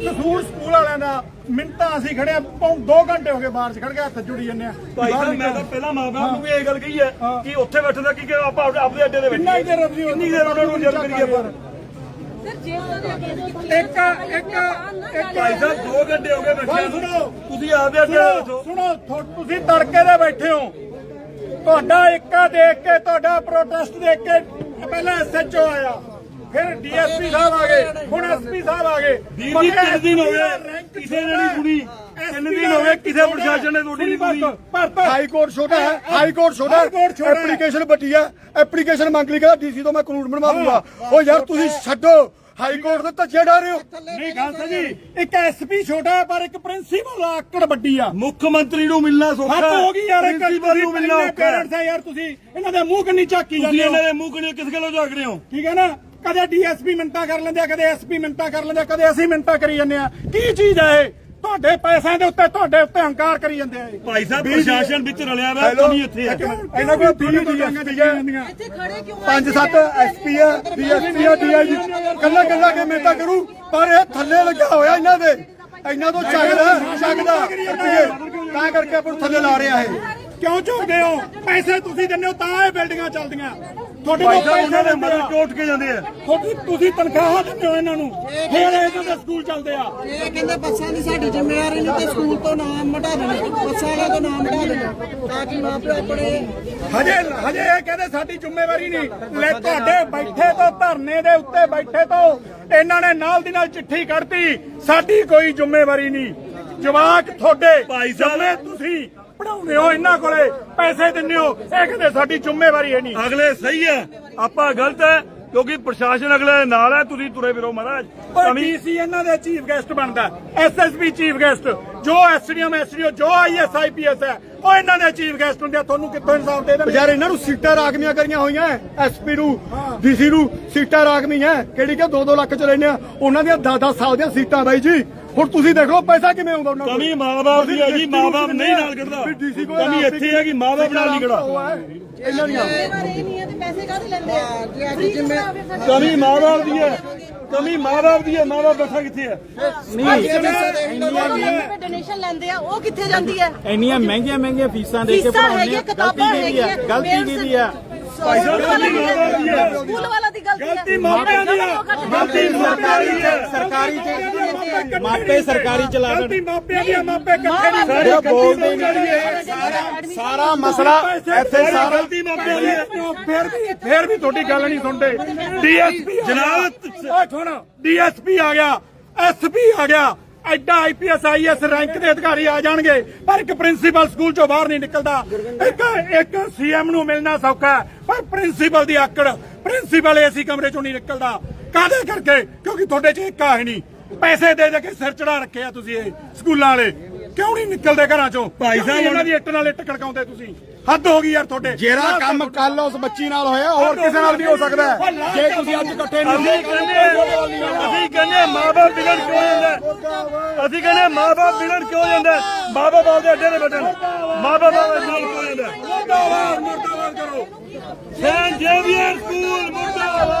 ਕਸੂਰ school ਵਾਲਿਆਂ ਦਾ। ਮਿੰਟਾਂ ਅਸੀਂ ਖੜੇ ਆ ਪੌਂ 2 ਘੰਟੇ ਹੋ ਗਏ ਬਾਹਰ 'ਚ ਖੜ ਕੇ ਹੱਥ ਜੁੜੀ ਜੰਨੇ ਆ। ਭਾਈ ਸਾਹਿਬ ਮੈਂ ਤਾਂ ਪਹਿਲਾਂ ਮਾਂ ਬਾਪ ਨੂੰ ਵੀ ਇਹ ਗੱਲ ਕਹੀ ਹੈ ਕਿ ਉੱਥੇ ਬੈਠਣ ਦਾ ਕੀ ਕਿ ਆਪਾਂ ਆਪਣੇ- ਅੱਡੇ ਦੇ ਵਿੱਚ ਕਿੰਨਾ ਕੁ ਦੇਰ ਅਸੀਂ ਕਿੰਨੀ ਦੇਰ ਉਹਨਾਂ ਨੂੰ ਜਲ ਕਰੀਏ ਪਰ ਇੱਕ ਇੱਕ ਇੱਕ ਭਾਈ ਸਾਹਿਬ 2 ਘੰਟੇ ਹੋ ਗਏ ਬੈਠੇ ਸੁਣੋ। ਤੁਸੀਂ ਆਪਦੇ ਅੱਡੇ ਦੱਸੋ ਸੁਣੋ ਤੁਸੀਂ ਤੜਕੇ ਦੇ ਬੈਠੇ ਹੋ। ਤੁਹਾਡਾ ਇੱਕਾ ਦੇਖ ਕੇ ਤੁਹਾਡਾ ਪ੍ਰੋਟੈਸਟ ਦੇਖ ਕੇ ਪਹਿਲਾਂ ਐਸਐਚਓ ਆਇਆ। ਫਿਰ ਡੀਐਸਪੀ ਸਾਹਿਬ ਆ ਗਏ ਹੁਣ ਐਸਪੀ ਸਾਹਿਬ ਆ ਗਏ। ਵੀਰ ਜੀ ਤਿੰਨ ਦਿਨ ਹੋ ਗਏ ਕਿਸੇ ਨੇ ਨਹੀਂ ਸੁਣੀ। ਤਿੰਨ ਦਿਨ ਹੋ ਗਏ ਕਿਸੇ ਪ੍ਰਸ਼ਾਸਨ ਨੇ ਤੁਹਾਡੀ ਨਹੀਂ ਸੁਣੀ ਹਾਈ ਕੋਰਟ ਛੋਟਾ ਹੈ ਹਾਈ ਕੋਰਟ ਛੋਟਾ। ਐਪਲੀਕੇਸ਼ਨ ਵੱਡੀ ਹੈ। ਐਪਲੀਕੇਸ਼ਨ ਮੰਗ ਲਈ ਕਹਿੰਦਾ ਡੀਸੀ ਤੋਂ ਮੈਂ ਕਾਨੂੰਨ ਬਣਵਾ ਦੂੰਗਾ। ਉਹ ਯਾਰ ਤੁਸੀਂ ਛੱਡੋ। ਹਾਈ ਕੋਰਟ ਦੇ ਧੱਜੇ ਡਾ ਰਹੇ ਹੋ। ਨਹੀਂ ਗੱਲ ਸਹੀ ਇੱਕ ਐਸਪੀ ਛੋਟਾ ਹੈ ਪਰ ਇੱਕ ਪ੍ਰਿੰਸੀਪਲ ਆਕੜ ਵੱਡੀ ਆ। ਮੁੱਖ ਮੰਤਰੀ ਨੂੰ ਮਿਲਣਾ ਸੌਖਾ ਹੱਦ ਹੋ ਗਈ ਯਾਰ ਇੱਕ ਪ੍ਰਿੰਸੀਪਲ ਨੂੰ ਮਿਲਣਾ ਔਖਾ ਹੈ। ਪੇਰੈਂਟਸ ਆ ਯਾਰ ਤੁਸੀਂ ਇਹਨਾਂ ਦੇ ਮੂੰਹ ਕੰਨੀ ਝਾਕੀ ਤੁਸੀਂ ਜਾਂਦੇ ਇਹਨਾਂ ਹੋ ਦੇ ਮੂੰਹ ਕਨੇ ਕਿਸ ਗੱਲੋਂ ਝਾਕ ਰਹੇ ਹੋ? ਠੀਕ ਹੈ ਨਾ? ਕਦੇ ਡੀਐਸਪੀ ਮਿੰਟਾਂ ਕਰ ਲੈਂਦੇ ਆ ਕਦੇ ਐਸਪੀ ਮਿੰਟਾਂ ਕਰ ਲੈਂਦੇ ਆ ਕਦੇ ਅਸੀਂ ਮਿੰਟਾਂ ਕਰੀ ਜਾਂਦੇ ਆ। ਕੀ ਚੀਜ਼ ਹੈ ਇਹ? ਤੁਹਾਡੇ ਪੈਸਿਆਂ ਦੇ ਉੱਤੇ ਤੁਹਾਡੇ ਉੱਤੇ ਹੰਕਾਰ ਕਰੀ ਜਾਂਦੇ ਆ ਇਹ। ਭਾਈ ਸਾਹਿਬ ਪ੍ਰਸ਼ਾਸਨ ਵਿੱਚ ਰਲਿਆ ਵਾ ਤੁਸੀਂ ਇੱਥੇ ਆ। ਇਹਨਾਂ ਕੋਲ 30 ਡੀਐਸਪੀ ਹੈ ਇੱਥੇ ਖੜੇ ਕਿਉਂ ਪੰਜ ਸੱਤ ਐਸਪੀ ਹੈ ਡੀਐਸਪੀ ਹੈ ਡੀਆਈਜੀ। ਕੱਲਾ ਕੱਲਾ ਕੇ ਮੇਟਾ ਕਰੂ? ਪਰ ਇਹ ਥੱਲੇ ਲੱਗਿਆ ਹੋਇਆ ਇਹਨਾਂ ਦੇ। ਇਹਨਾਂ ਤੋਂ ਚੱਕਦਾ ਚੱਕਦਾ ਤਾਂ ਕਰਕੇ ਆਪਾਂ ਨੂੰ ਥੱਲੇ ਲਾ ਰਿਹਾ ਇਹ। ਕਿਉਂ ਝੁਕਦੇ ਹੋ? ਪੈਸੇ ਤੁਸੀਂ ਦਿੰਦੇ ਹੋ ਤਾਂ ਇਹ ਬਿਲਡਿੰਗਾਂ ਚੱਲਦੀਆਂ। ਤੁਹਾਡੇ ਕੋਲ ਸਾਹਿਬ ਉਹਨਾਂ ਦੇ ਪੈਸੇ ਮਦਦ ਕਿਉਂ ਉੱਠ ਕੇ ਜਾਂਦੇ ਆ। ਤੁਹਾਡੀ ਤੁਸੀਂ ਤਨਖਾਹਾਂ ਦਿੰਦੇ ਹੋ ਇਹਨਾਂ ਨੂੰ। ਫਿਰ ਇਹਨਾਂ ਦੇ ਸਕੂਲ ਚੱਲਦੇ ਆ। ਇਹ ਕਹਿੰਦੇ ਬੱਸਾਂ ਦੀ ਸਾਡੀ ਜ਼ਿੰਮੇਵਾਰੀ ਨਹੀਂ ਤੇ ਸਕੂਲ ਤੋਂ ਨਾਮ ਮਿਟਾ ਦੇਣਾ। ਬੱਸਾਂ ਵਾਲਿਆਂ ਤੋਂ ਨਾਮ ਮਿਟਾ ਦੇਣਾ ਤਾਂ ਕਿ ਮਾਪੇ ਆਪਣੇ ਹਜੇ ਹਜੇ ਇਹ ਕਹਿੰਦੇ ਸਾਡੀ ਜ਼ਿੰਮੇਵਾਰੀ ਨਹੀਂ। ਲੈ ਤੁਹਾਡੇ ਬੈਠੇ ਤੋਂ ਧਰਨੇ ਦੇ ਉੱਤੇ ਬੈਠੇ ਤੋਂ ਇਹਨਾਂ ਨੇ ਨਾਲ ਦੀ ਨਾਲ ਚਿੱਠੀ ਕੱਢਤੀ। ਸਾਡੀ ਕੋਈ ਜ਼ਿੰਮੇਵਾਰੀ ਨਹੀਂ। ਜਵਾਕ ਤੁਹਾਡੇ ਭਾਈ ਸਾਹਿਬ- ਜੰਮੇ ਤੁਸੀਂ। ਪੜਾਉਂਦੇ ਹੋ ਇਹਨਾਂ ਕੋਲੇ? ਪੈਸੇ ਦਿੰਦੇ ਹੋ। ਇਹ ਕਹਿੰਦੇ ਸਾਡੀ ਜ਼ਿੰਮੇਵਾਰੀ ਹੈ ਨਹੀਂ। ਅਗਲੇ ਸਹੀ ਹੈ। ਆਪਾਂ ਗਲਤ ਹੈ ਕਿਉਂਕਿ ਪ੍ਰਸ਼ਾਸਨ ਅਗਲੇ ਨਾਲ ਹੈ। ਤੁਸੀਂ ਤੁਰੇ ਫਿਰੋ ਮਹਾਰਾਜ। ਪਰ ਡੀਸੀ ਇਹਨਾਂ ਦੇ ਚੀਫ ਗੈਸਟ ਬਣਦਾ। SSP chief guest. ਜੋ ਐਸਡੀਐਮ ਐਸਡੀਓ ਜੋ ਆਈਐਸ ਆਈਪੀਐਸ ਹੈ ਉਹ ਇਹਨਾਂ ਦੇ ਚੀਫ ਗੈਸਟ ਹੁੰਦੇ ਆ ਤੁਹਾਨੂੰ ਕਿੱਥੋਂ ਇਨਸਾਫ ਦੇ ਦੇਣਗੇ? ਯਾਰ ਇਹਨਾਂ ਨੂੰ ਸੀਟਾਂ ਰਾਖਵੀਆਂ ਕਰੀਆਂ ਹੋਈਆਂ ਐਸਪੀ ਨੂੰ ਡੀਸੀ ਨੂੰ ਸੀਟਾਂ ਰਾਖਵੀਆਂ ਕਿਹੜੀ ਕਿ 2-2 ਲੱਖ ਚ ਲੈਣੇ ਆ ਉਹਨਾਂ ਦੀਆਂ 10-10 ਸਾਲ ਦੀਆਂ ਸੀਟਾਂ ਬਾਈ ਜੀ। ਹੁਣ ਤੁਸੀਂ ਦੇਖ ਲਓ ਪੈਸਾ ਕਿਵੇਂ ਆਉਂਦਾ ਉਹਨਾਂ ਕੋਲ? ਕਮੀ ਮਾਂ-ਬਾਪ ਦੀ ਹੈ ਜੀ ਮਾਂ-ਬਾਪ ਨਹੀਂ ਨਾਲ ਕੱਢਦਾ। ਡੀਸੀ ਕੋਲ ਕਮੀ ਇੱਥੇ ਹੈ ਕਿ ਮਾਂ-ਬਾਪ ਨਾਲ ਨਹੀਂ ਕੱਢਦਾ। ਇਹਨਾਂ ਦੀਆਂ। ਜ਼ਿੰਮੇਵਾਰੀ ਇਹ ਨਹੀਂ ਹੈ ਤੇ ਪੈਸੇ ਕਾਹਦੇ ਲੈਂਦੇ ਆ? ਜੇ ਅੱਜ ਜਿੰਮੇ ਕਮੀ ਮਾਂ-ਬਾਪ ਦੀ ਹੈ। ਕਮੀ ਮਾਂ-ਬਾਪ ਦੀ ਹੈ ਮਾਂ-ਬਾਪ ਬੈਠਾ ਕਿੱਥੇ ਹੈ? ਡੋਨੇਸ਼ਨ ਲੈਂਦੇ ਆ ਉਹ ਕਿੱਥੇ ਜਾਂਦੀ ਹੈ? ਇੰਨੀਆਂ ਮਹਿੰਗੀਆਂ ਮਹਿੰਗੀਆਂ ਫੀਸਾਂ ਦੇ ਕੇ ਫੀਸਾਂ ਪੜਾਉਂਦੇ ਆ ਕਿਤਾਬਾਂ ਗਲਤੀ ਕਿਹਦੀ ਆ ਹੈਗੀਆਂ ਗਲਤੀ ਕਿਹਦੀ ਆ ਭਾਈ ਸਾਹਿਬ ਹੈ? ਸਕੂਲ ਵਾਲਾ ਦੀ ਗਲਤੀ ਹੈ। ਗਲਤੀ ਮਾਪਿਆਂ ਦੀ ਗਲਤੀ ਹੈ। ਸਰਕਾਰੀ ਚ ਮਾਪੇ ਸਰਕਾਰੀ ਚਲਾ ਦੇਣ ਗਲਤੀ ਮਾਪਿਆਂ ਦੀ ਆ ਮਾਪੇ ਇਕੱਠੇ ਨਹੀਂ ਸਾਰੇ ਗਲਤੀ ਬੋਲਦੇ ਮਾਪਿਆਂ ਦੀ ਹੈ। ਸਾਰਾ ਸਾਰਾ ਮਸਲਾ ਇੱਥੇ ਸਾਰਾ ਗਲਤੀ ਮਾਪਿਆਂ ਦੀ ਹੈ। ਫਿਰ ਵੀ ਫਿਰ ਵੀ ਤੁਹਾਡੀ ਗੱਲ ਨਹੀਂ ਸੁਣਦੇ। ਡੀਐਸਪੀ ਜਨਾਬ ਓਏ ਸੁਣ ਡੀਐਸਪੀ ਆ ਗਿਆ। ਐਸਪੀ ਆ ਗਿਆ। ਐਡਾ ਆਈਪੀਐਸ ਆਈਐਸ ਰੈਂਕ ਦੇ ਅਧਿਕਾਰੀ ਆ ਜਾਣਗੇ, ਪਰ ਇੱਕ ਪ੍ਰਿੰਸੀਪਲ ਸਕੂਲ ਚੋਂ ਬਾਹਰ ਨਹੀਂ ਨਿਕਲਦਾ। ਇੱਕ ਇੱਕ ਸੀਐਮ ਨੂੰ ਮਿਲਣਾ ਸੌਖਾ ਪਰ ਪ੍ਰਿੰਸੀਪਲ ਦੀ ਆਕੜ, ਪ੍ਰਿੰਸੀਪਲ ਏਸੀ ਕਮਰੇ ਚੋਂ ਨਹੀਂ ਨਿਕਲਦਾ। ਕਾਹਦੇ ਕਰਕੇ? ਕਿਉਂਕਿ ਤੁਹਾਡੇ 'ਚ ਇੱਕ ਹੈ ਨਹੀਂ। ਪੈਸੇ ਦੇ ਦੇ ਕੇ ਸਿਰ ਚੜਾ ਰੱਖੇ ਆ ਤੁਸੀਂ ਇਹ ਸਕੂਲਾਂ ਵਾਲੇ। ਕਿਉਂ ਨਹੀਂ ਨਿਕਲਦੇ ਘਰਾਂ ਚੋਂ? ਭਾਈ ਸਾਹਿਬ ਇਹਨਾਂ ਦੀ ਇੱਟ ਨਾਲ ਇੱਟ ਖੜਕਾਉਂਦੇ ਤੁਸੀਂ? ਹੱਦ ਹੋ ਗਈ ਯਾਰ ਤੁਹਾਡੇ। ਜਿਹੜਾ ਕੰਮ ਕੱਲ ਉਸ ਬੱਚੀ ਨਾਲ ਹੋਇਆ ਹੋਰ ਕਿਸੇ ਨਾਲ ਵੀ ਹੋ ਸਕਦਾ ਹੈ। ਜੇ ਤੁਸੀਂ ਅੱਜ ਇਕੱਠੇ ਨਹੀਂ ਅਸੀਂ ਕਹਿੰਦੇ ਅਸੀਂ ਕਹਿੰਦੇ ਮਾਂ-ਬਾਪ ਵਿਗੜ ਕਿਉਂ ਜਾਂਦਾ? ਅਸੀਂ ਕਹਿੰਦੇ ਮਾਂ-ਬਾਪ ਵਿਗੜ ਕਿਉਂ ਜਾਂਦਾ ਹੈ? ਮਾਂ-ਬਾਪ ਆਪਦੇ ਅੱਡੇ ਦੇ ਬੈਠਣ। ਮਾਂ-ਬਾਪ ਆਪਦੇ ਨਾਲ ਕਿਉਂ ਜਾਂਦਾ? ਮੁਰਦਾਬਾਦ ਮੁਰਦਾਬਾਦ ਕਰੋ। ਸੈਂਟ ਜੇਵੀਅਰ ਸਕੂਲ ਮੁਰਦਾਬਾਦ।